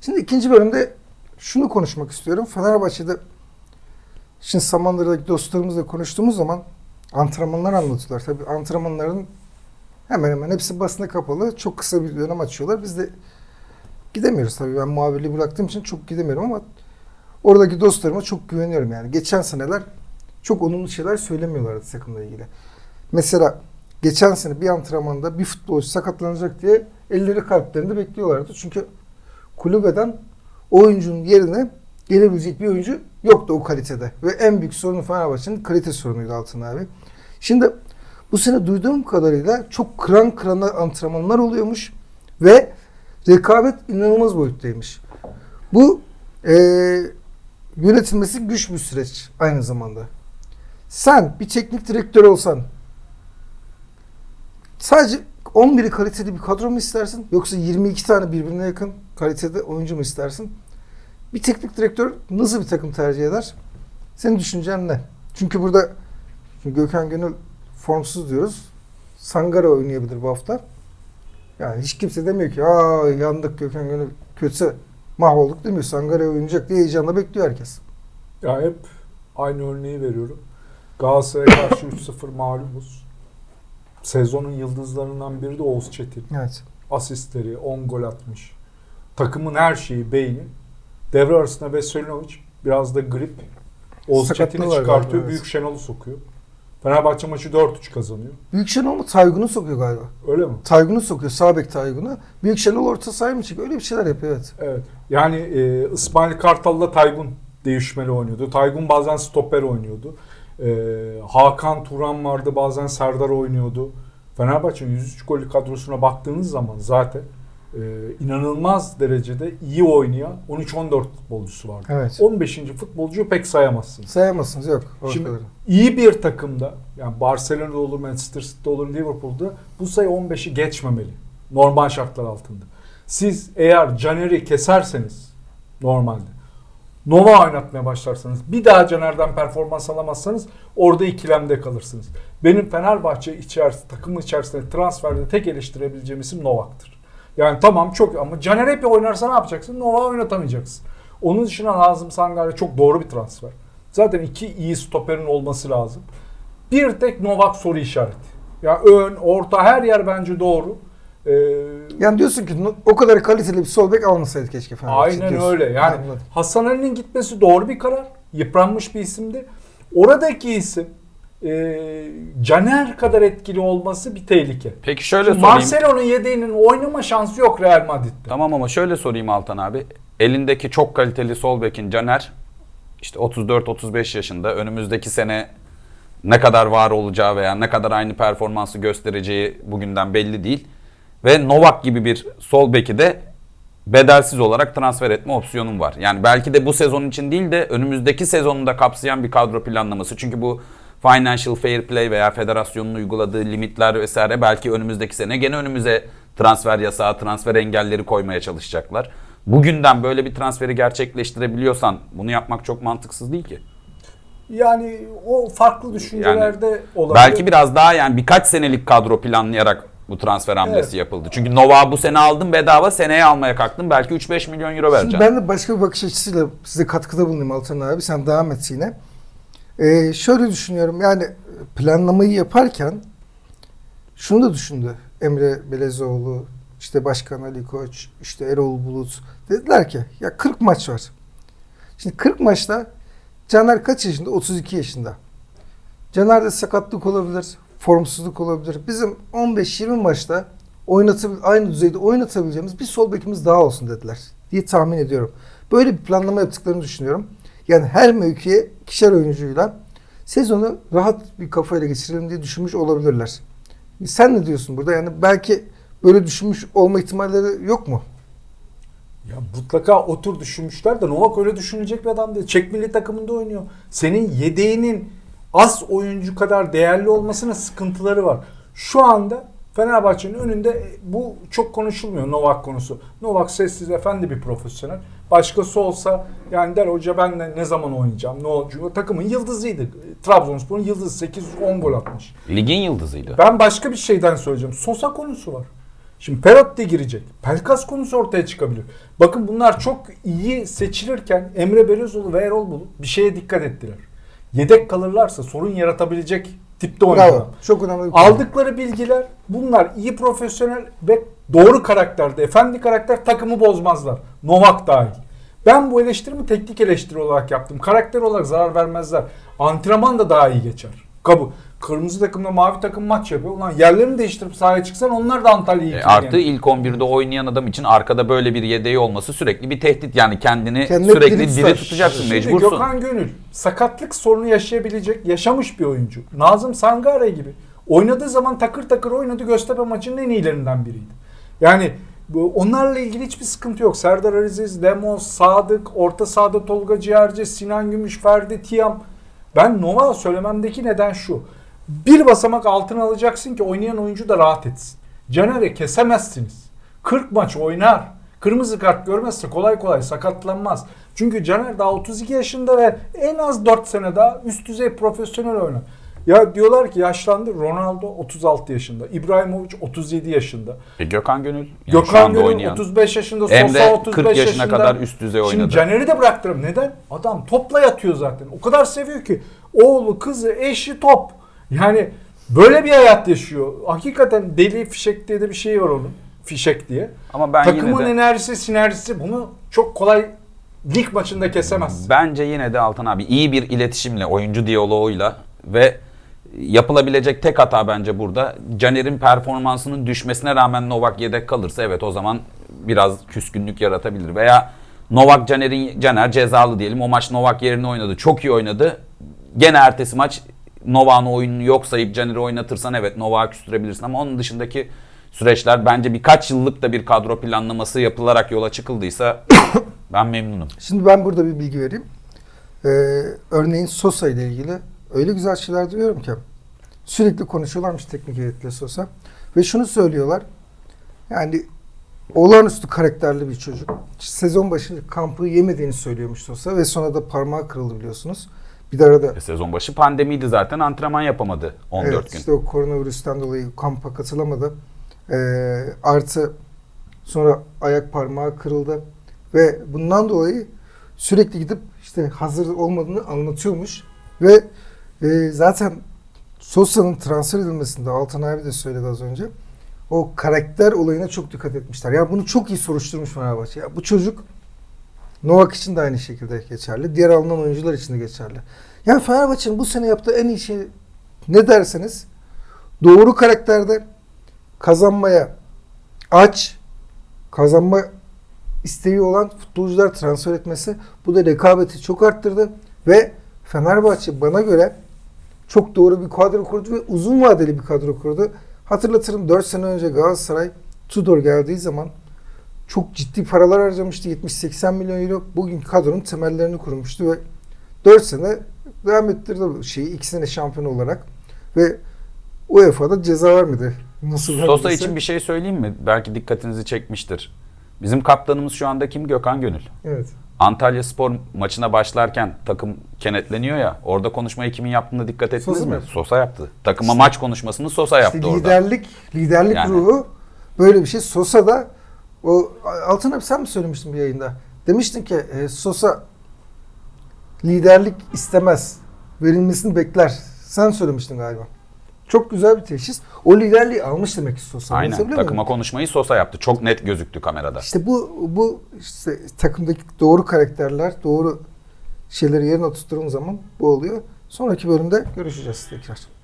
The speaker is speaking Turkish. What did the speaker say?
Şimdi ikinci bölümde şunu konuşmak istiyorum. Fenerbahçe'de şimdi Samandıra'daki dostlarımızla konuştuğumuz zaman antrenmanlar anlatıyorlar. Tabii antrenmanların hemen hemen hepsi basına kapalı. Çok kısa bir dönem açıyorlar. Biz de gidemiyoruz tabii. Ben muhabirliği bıraktığım için çok gidemiyorum ama oradaki dostlarıma çok güveniyorum yani. Geçen seneler çok olumlu şeyler söylemiyorlardı takımla ilgili. Mesela geçen sene bir antrenmanda bir futbolcu sakatlanacak diye elleri kalplerinde bekliyorlardı. Çünkü kulübeden oyuncunun yerine gelebilecek bir oyuncu yoktu o kalitede. Ve en büyük sorunu Fenerbahçe'nin kalite sorunuydu Altın abi. Şimdi bu sene duyduğum kadarıyla çok kıran kırana antrenmanlar oluyormuş ve rekabet inanılmaz boyuttaymış. Bu eee, yönetilmesi güç bir süreç aynı zamanda. Sen bir teknik direktör olsan sadece 11'i kaliteli bir kadro mu istersin yoksa 22 tane birbirine yakın kalitede oyuncu mu istersin? Bir teknik direktör nasıl bir takım tercih eder? Senin düşüncen ne? Çünkü burada şimdi Gökhan Gönül formsuz diyoruz. Sangara oynayabilir bu hafta. Yani hiç kimse demiyor ki aa yandık Gökhan Gönül kötü mahvolduk demiyor. Sangara oynayacak diye heyecanla bekliyor herkes. Ya hep aynı örneği veriyorum. Galatasaray'a karşı 3-0 mağlubuz. Sezonun yıldızlarından biri de Oğuz Çetin. Evet. Asistleri, 10 gol atmış. Takımın her şeyi beyni. Devre arasında Veselinovic biraz da grip. Oğuz Çetin'i çıkartıyor. evet. Büyük Şenol'u sokuyor. Fenerbahçe maçı 4-3 kazanıyor. Büyük Şenol mu Taygun'u sokuyor galiba. Öyle mi? Taygun'u sokuyor. Sağ bek Taygun'u. Büyük Şenol orta sahaya mı çıkıyor? Öyle bir şeyler yapıyor evet. Evet. Yani e, İsmail Kartal'la Taygun değişmeli oynuyordu. Taygun bazen stoper oynuyordu. E, Hakan Turan vardı bazen Serdar oynuyordu. Fenerbahçe'nin 103 gollü kadrosuna baktığınız zaman zaten e, inanılmaz derecede iyi oynayan 13-14 futbolcusu vardı. Evet. 15. futbolcuyu pek sayamazsınız. Sayamazsınız yok. Şimdi kadar. iyi bir takımda yani Barcelona'da olur, Manchester City'de olur, Liverpool'da bu sayı 15'i geçmemeli. Normal şartlar altında. Siz eğer Caner'i keserseniz normalde Nova oynatmaya başlarsanız bir daha Caner'den performans alamazsanız orada ikilemde kalırsınız. Benim Fenerbahçe içerisinde takımın içerisinde transferde tek eleştirebileceğim isim Novak'tır. Yani tamam çok ama Caner hep oynarsa ne yapacaksın? Nova oynatamayacaksın. Onun dışında Nazım Sangare çok doğru bir transfer. Zaten iki iyi stoperin olması lazım. Bir tek Novak soru işareti. Ya ön, orta her yer bence doğru. Ee, Yani diyorsun ki o kadar kaliteli bir sol bek almasaydı keşke Fenerbahçe aynen diyorsun. öyle. Yani Anladım. Hasan Ali'nin gitmesi doğru bir karar. Yıpranmış bir isimdi. Oradaki isim e, Caner kadar etkili olması bir tehlike. Peki şöyle Şimdi sorayım. Marcelo'nun yedeğinin oynama şansı yok Real Madrid'de. Tamam ama şöyle sorayım Altan abi. Elindeki çok kaliteli sol bekin Caner işte 34-35 yaşında önümüzdeki sene ne kadar var olacağı veya ne kadar aynı performansı göstereceği bugünden belli değil. Ve Novak gibi bir sol beki de bedelsiz olarak transfer etme opsiyonum var. Yani belki de bu sezon için değil de önümüzdeki sezonu da kapsayan bir kadro planlaması. Çünkü bu financial fair play veya federasyonun uyguladığı limitler vesaire belki önümüzdeki sene gene önümüze transfer yasağı, transfer engelleri koymaya çalışacaklar. Bugünden böyle bir transferi gerçekleştirebiliyorsan bunu yapmak çok mantıksız değil ki. Yani o farklı düşüncelerde olabilir. Belki biraz daha yani birkaç senelik kadro planlayarak bu transfer hamlesi Evet. yapıldı. Çünkü Nova bu sene aldım bedava seneye almaya kalktım belki 3-5 milyon euro Şimdi vereceğim. ben de başka bir bakış açısıyla size katkıda bulunayım Altan abi. Sen devam et yine. Ee, şöyle düşünüyorum yani planlamayı yaparken şunu da düşündü Emre Belezoğlu, işte Başkan Ali Koç, işte Erol Bulut. Dediler ki ya 40 maç var. Şimdi 40 maçta Caner kaç yaşında? 32 yaşında. Caner'de sakatlık olabilir, formsuzluk olabilir. Bizim 15-20 maçta oynatabil aynı düzeyde oynatabileceğimiz bir sol bekimiz daha olsun dediler diye tahmin ediyorum. Böyle bir planlama yaptıklarını düşünüyorum. Yani her mevkiye kişer oyuncuyla sezonu rahat bir kafayla geçirelim diye düşünmüş olabilirler. Sen ne diyorsun burada? Yani belki böyle düşünmüş olma ihtimalleri yok mu? Ya mutlaka otur düşünmüşler de Novak öyle düşünecek bir adam değil. Çek milli takımında oynuyor. Senin yedeğinin az oyuncu kadar değerli olmasına sıkıntıları var. Şu anda Fenerbahçe'nin önünde bu çok konuşulmuyor Novak konusu. Novak sessiz efendi bir profesyonel. Başkası olsa yani der hoca ben ne, ne zaman oynayacağım? Ne olacak? Takımın yıldızıydı. Trabzonspor'un yıldızı 810 gol atmış. Ligin yıldızıydı. Ben başka bir şeyden söyleyeceğim. Sosa konusu var. Şimdi Perotti girecek. Pelkas konusu ortaya çıkabilir. Bakın bunlar çok iyi seçilirken Emre Belözoğlu ve Erol Bulut bir şeye dikkat ettiler. Yedek kalırlarsa sorun yaratabilecek tipte. Bravo. Çok önemli bir konu. Aldıkları bilgiler bunlar iyi profesyonel ve doğru karakterde, efendi karakter takımı bozmazlar. Novak dahil. Ben bu eleştirimi teknik eleştiri olarak yaptım. Karakter olarak zarar vermezler. Antrenman da daha iyi geçer. Kabul. Kırmızı takımla mavi takım maç yapıyor. Ulan yerlerini değiştirip sahaya çıksan onlar da Antalya'yı E, artı yani. ilk 11'de oynayan adam için arkada böyle bir yedeği olması sürekli bir tehdit. Yani kendini Kendine sürekli diri tutacaksın Şimdi mecbursun. Gökhan Gönül sakatlık sorunu yaşayabilecek, yaşamış bir oyuncu. Nazım Sangare gibi. Oynadığı zaman takır takır oynadı. Göztepe maçının en iyilerinden biriydi. Yani bu, onlarla ilgili hiçbir sıkıntı yok. Serdar Aziz, Demos, Sadık, orta sahada Tolga Ciğerci, Sinan Gümüş, Ferdi Tiam. Ben Nova söylememdeki neden şu. Bir basamak altına alacaksın ki oynayan oyuncu da rahat etsin. Caner'i kesemezsiniz. 40 maç oynar. Kırmızı kart görmezse kolay kolay sakatlanmaz. Çünkü Caner daha 32 yaşında ve en az 4 sene daha üst düzey profesyonel oynar. Ya diyorlar ki yaşlandı. Ronaldo 36 yaşında. İbrahimovic 37 yaşında. E, Gökhan Gönül yani Gökhan Gönül oynayan. 35 yaşında. Hem Sosa de 35 40 yaşına yaşında. kadar üst düzey oynadı. Şimdi Caner'i de bıraktırım. Neden? Adam topla yatıyor zaten. O kadar seviyor ki. Oğlu, kızı, eşi top. Yani böyle bir hayat yaşıyor. Hakikaten deli fişek diye de bir şey var onun. Fişek diye. Ama ben Takımın yine de enerjisi, sinerjisi bunu çok kolay lig maçında kesemez. bence yine de Altan abi iyi bir iletişimle, oyuncu diyaloğuyla ve yapılabilecek tek hata bence burada. Caner'in performansının düşmesine rağmen Novak yedek kalırsa evet o zaman biraz küskünlük yaratabilir. Veya Novak Caner'in Caner cezalı diyelim. O maç Novak yerine oynadı. Çok iyi oynadı. Gene ertesi maç Novak'ın oyununu yok sayıp Caner'i oynatırsan evet Novak'ı küstürebilirsin ama onun dışındaki süreçler bence birkaç yıllık da bir kadro planlaması yapılarak yola çıkıldıysa ben memnunum. Şimdi ben burada bir bilgi vereyim. Ee, örneğin Sosa ile ilgili öyle güzel şeyler duyuyorum ki. Sürekli konuşuyorlarmış teknik heyetle Sosa. Ve şunu söylüyorlar. Yani olağanüstü karakterli bir çocuk. Sezon başı kampı yemediğini söylüyormuş Sosa ve sonra da parmağı kırıldı biliyorsunuz. Bir de arada E, sezon başı pandemiydi zaten antrenman yapamadı 14 evet, gün. işte o koronavirüsten dolayı kampa katılamadı. Ee, artı sonra ayak parmağı kırıldı ve bundan dolayı sürekli gidip işte hazır olmadığını anlatıyormuş ve e, zaten Sosa'nın transfer edilmesinde Altan abi de söyledi az önce. O karakter olayına çok dikkat etmişler. Yani bunu çok iyi soruşturmuş Fenerbahçe. Ya bu çocuk Novak için de aynı şekilde geçerli. Diğer alınan oyuncular için de geçerli. Yani Fenerbahçe'nin bu sene yaptığı en iyi şey ne derseniz doğru karakterde kazanmaya aç, kazanma isteği olan futbolcular transfer etmesi bu da rekabeti çok arttırdı ve Fenerbahçe bana göre çok doğru bir kadro kurdu ve uzun vadeli bir kadro kurdu. Hatırlatırım 4 sene önce Galatasaray Tudor geldiği zaman çok ciddi paralar harcamıştı. 70-80 milyon euro. Bugün kadronun temellerini kurmuştu ve 4 sene devam ettirdi şeyi. 2 sene şampiyon olarak ve UEFA'da ceza vermedi. Nasıl Sosa için bir şey söyleyeyim mi? Belki dikkatinizi çekmiştir. Bizim kaptanımız şu anda kim? Gökhan Gönül. Evet. Antalya Spor maçına başlarken takım kenetleniyor ya. Orada konuşmayı kimin yaptığına dikkat ettiniz Sosa mi? yaptı? Sosa yaptı. Takıma İşte- maç konuşmasını Sosa yaptı İşte orada. liderlik, liderlik Yani. ruhu böyle bir şey. Sosa da o Altın abi sen mi söylemiştin bir yayında? Demiştin ki e, Sosa liderlik istemez. Verilmesini bekler. Sen söylemiştin galiba. Çok güzel bir teşhis. O liderliği almış demek ki Sosa. Aynen. Takıma muyum? konuşmayı Sosa yaptı. Çok net gözüktü kamerada. İşte bu bu işte takımdaki doğru karakterler, doğru şeyleri yerine oturttuğun zaman bu oluyor. Sonraki bölümde görüşeceğiz tekrar.